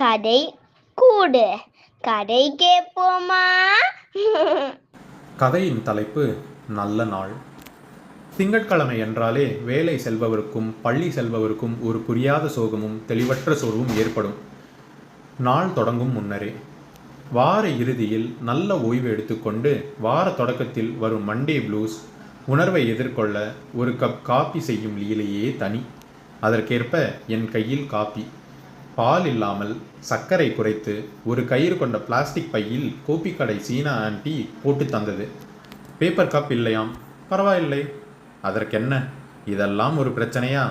கதை கூடு. கதை கேட்போமா? கதையின் தலைப்பு நல்ல நாள். திங்கட்கிழமை என்றாலே வேலை செல்பவருக்கும் பள்ளி செல்பவருக்கும் ஒரு புரியாத சோகமும் தெளிவற்ற சோர்வும் ஏற்படும். நாள் தொடங்கும் முன்னரே வார இறுதியில் நல்ல ஓய்வு எடுத்துக்கொண்டு வார தொடக்கத்தில் வரும் மண்டே ப்ளூஸ் உணர்வை எதிர்கொள்ள ஒரு கப் காபி செய்யும் லீலையே தனி. அதற்கேற்ப என் கையில் காபி பால் இல்லாமல் சர்க்கரை குறைத்து ஒரு கயிறு கொண்ட பிளாஸ்டிக் பையில் கோபி கடை சீனா ஆன்டி போட்டு தந்தது. பேப்பர் கப் இல்லையாம். பரவாயில்லை. அதற்கென்ன? இதெல்லாம் ஒரு பிரச்சனையா?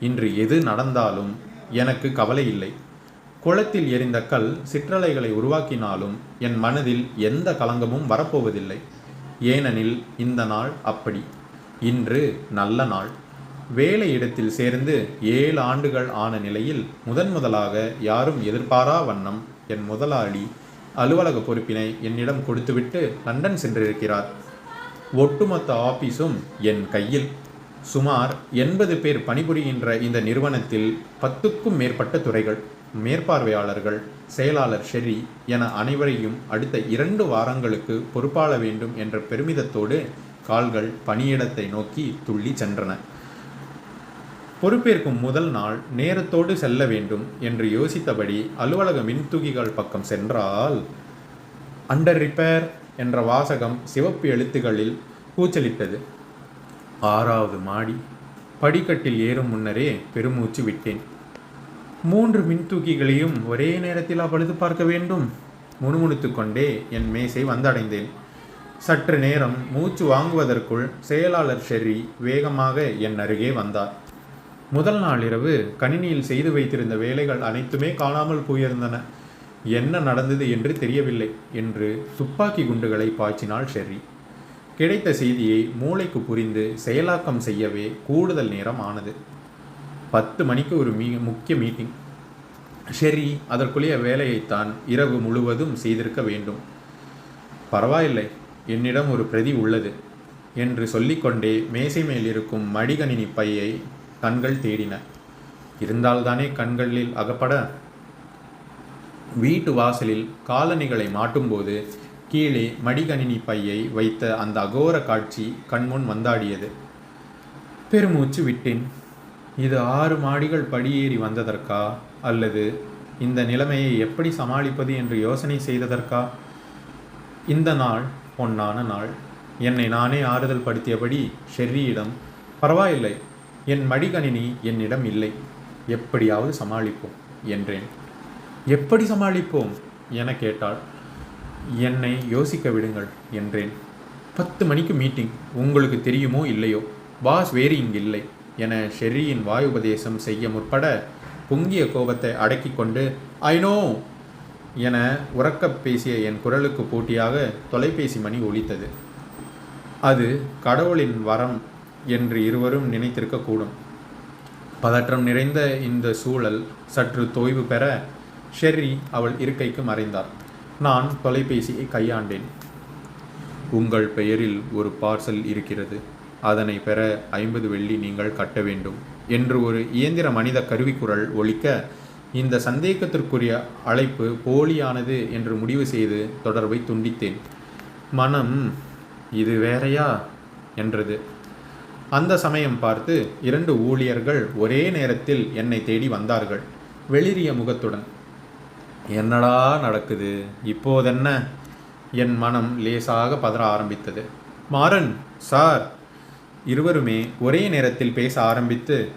இன்று எது நடந்தாலும் எனக்கு கவலை இல்லை. குளத்தில் எரிந்த கல் சிற்றலைகளை உருவாக்கினாலும் என் மனதில் எந்த கலங்கமும் வரப்போவதில்லை. ஏனெனில் இந்த நாள் அப்படி. இன்று நல்ல நாள். வேலை இடத்தில் சேர்ந்து ஏழு ஆண்டுகள் ஆன நிலையில் முதன் முதலாக யாரும் எதிர்பாரா வண்ணம் என் முதலாளி அலுவலக பொறுப்பினை என்னிடம் கொடுத்துவிட்டு லண்டன் சென்றிருக்கிறார். ஒட்டுமொத்த ஆபீஸும் என் கையில். சுமார் எண்பது பேர் பணிபுரிகின்ற இந்த நிறுவனத்தில் பத்துக்கும் மேற்பட்ட துறைகள் மேற்பார்வையாளர்கள் செயலாளர் ஷெரி என அனைவரையும் அடுத்த இரண்டு வாரங்களுக்கு பொறுப்பாள வேண்டும் என்ற பெருமிதத்தோடு கால்கள் பணியிடத்தை நோக்கி துள்ளி சென்றன. பொறுப்பேற்கும் முதல் நாள் நேரத்தோடு செல்ல வேண்டும் என்று யோசித்தபடி அலுவலக மின்தூக்கிகள் பக்கம் சென்றால் அண்டர் ரிப்பேர் என்ற வாசகம் சிவப்பு எழுத்துகளில் கூச்சலிட்டது. ஆறாவது மாடி. படிக்கட்டில் ஏறும் முன்னரே பெருமூச்சு விட்டேன். மூன்று மின்தூக்கிகளையும் ஒரே நேரத்தில் பழுது பார்க்க வேண்டும்? முணுமுணுத்து கொண்டே என் மேசை வந்தடைந்தேன். சற்று நேரம் மூச்சு வாங்குவதற்குள் செயலாளர் ஷெர்ரி வேகமாக என் அருகே வந்தார். முதல் நாள் இரவு கணினியில் செய்து வைத்திருந்த வேலைகள் அனைத்துமே காணாமல் போயிருந்தன. என்ன நடந்தது என்று தெரியவில்லை என்று துப்பாக்கி குண்டுகளை பாய்ச்சினாள் ஷெர்ரி. கிடைத்த செய்தியை மூளைக்கு புரிந்து செயலாக்கம் செய்யவே கூடுதல் நேரம் ஆனது. பத்து மணிக்கு ஒரு மீ முக்கிய மீட்டிங். ஷெர்ரி அதற்குரிய வேலையைத்தான் இரவு முழுவதும் செய்திருக்க வேண்டும். பரவாயில்லை என்னிடம் ஒரு பிரதி உள்ளது என்று சொல்லிக்கொண்டே மேசை மேல் இருக்கும் மடிகணினி பையை கண்கள் தேடின. இருந்தால்தானே கண்களில் அகப்பட? வீட்டு வாசலில் காலணிகளை மாட்டும்போது கீழே மடிகணினி பையை வைத்த அந்த அகோர காட்சி கண்முன் வந்தாடியது. பெருமூச்சு விட்டேன். இது ஆறு மாடிகள் படியேறி வந்ததற்கா? அல்லது இந்த நிலைமையை எப்படி சமாளிப்பது என்று யோசனை செய்ததற்கா? இந்த நாள் பொன்னான நாள். என்னை நானே ஆறுதல் படுத்தியபடி ஷெர்ரியிடம் பரவாயில்லை. என் மடிகணினி என்னிடம் இல்லை. எப்படியாவது சமாளிப்போம் என்றேன். எப்படி சமாளிப்போம்? என கேட்டாள். என்னை யோசிக்க விடுங்கள் என்றேன். பத்து மணிக்கு மீட்டிங். உங்களுக்கு தெரியுமோ இல்லையோ? பாஸ் வேறு இங்கு இல்லை என ஷெர்ரியின் வாயுபதேசம் செய்ய முற்பட பொங்கிய கோபத்தை அடக்கி கொண்டு ஐநோ என உறக்கப் பேசிய என் குரலுக்கு போட்டியாக தொலைபேசி மணி ஒலித்தது. அது கடவுளின் வரம் என்று இருவரும் நினைத்திருக்கக்கூடும். பதற்றம் நிறைந்த இந்த சூழல் சற்று தொய்வு பெற ஷெர்ரி அவள் இருக்கைக்கு மறைந்தார். நான் தொலைபேசியை கையாண்டேன். உங்கள் பெயரில் ஒரு பார்சல் இருக்கிறது. அதனை பெற ஐம்பது வெள்ளி நீங்கள் கட்ட வேண்டும் என்று ஒரு இயந்திர மனித கருவிக்குரல் ஒழிக்க இந்த சந்தேகத்திற்குரிய அழைப்பு போலியானது என்று முடிவு செய்து தொடர்பை துண்டித்தேன். மனம் இது வேறையா? என்றது. அந்த சமயம் பார்த்து இரண்டு ஊழியர்கள் ஒரே நேரத்தில் என்னை தேடி வந்தார்கள். வெளிரிய முகத்துடன் என்னடா நடக்குது? இப்போதென்ன? என் மனம் லேசாக பதற ஆரம்பித்தது. மாறன் சார். இருவருமே ஒரே நேரத்தில் பேச ஆரம்பித்து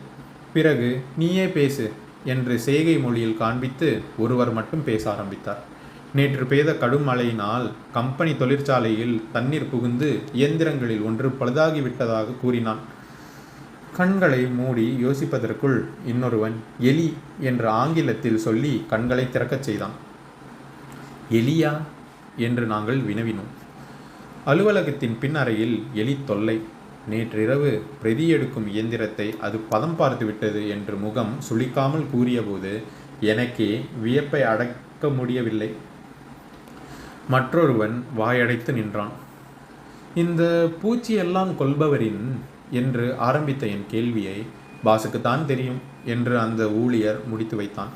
பிறகு நீயே பேசு என்று செய்கை மொழியில் காண்பித்து ஒருவர் மட்டும் பேச ஆரம்பித்தார். நேற்று பெய்த கடும் மழையினால் கம்பெனி தொழிற்சாலையில் தண்ணீர் புகுந்து இயந்திரங்களில் ஒன்று பழுதாகிவிட்டதாக கூறினான். கண்களை மூடி யோசிப்பதற்குள் இன்னொருவன் எலி என்று ஆங்கிலத்தில் சொல்லி கண்களை திறக்கச் செய்தான். எலியா? என்று நாங்கள் வினவினோம். அலுவலகத்தின் பின்னறையில் எலி தொல்லை. நேற்றிரவு பிரதி எடுக்கும் இயந்திரத்தை அது பதம் பார்த்து விட்டது என்று முகம் சுளிக்காமல் கூறியபோது எனக்கே வியப்பை அடக்க முடியவில்லை. மற்றொருவன் வாயடைத்து நின்றான். இந்த பூச்சியெல்லாம் கொல்பவரின் என்று ஆரம்பித்த என் கேள்வியை பாசுக்குத்தான் தெரியும் என்று அந்த ஊழியர் முடித்து வைத்தான்.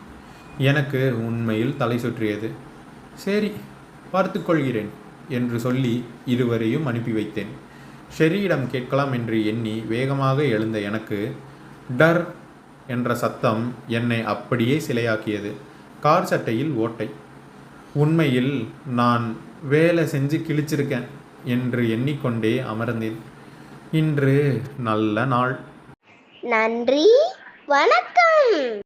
எனக்கு உண்மையில் தலை சுற்றியது. சரி பார்த்துக்கொள்கிறேன் என்று சொல்லி இருவரையும் அனுப்பி வைத்தேன். ஷெரியிடம் கேட்கலாம் என்று எண்ணி வேகமாக எழுந்த எனக்கு டர் என்ற சத்தம் என்னை அப்படியே சிலையாக்கியது. கார் சட்டையில் ஓட்டை. உண்மையில் நான் வேலை செஞ்சு கிழிச்சிருக்கேன் என்று எண்ணிக்கொண்டே அமர்ந்தேன். இன்று நல்ல நாள். நன்றி. வணக்கம்.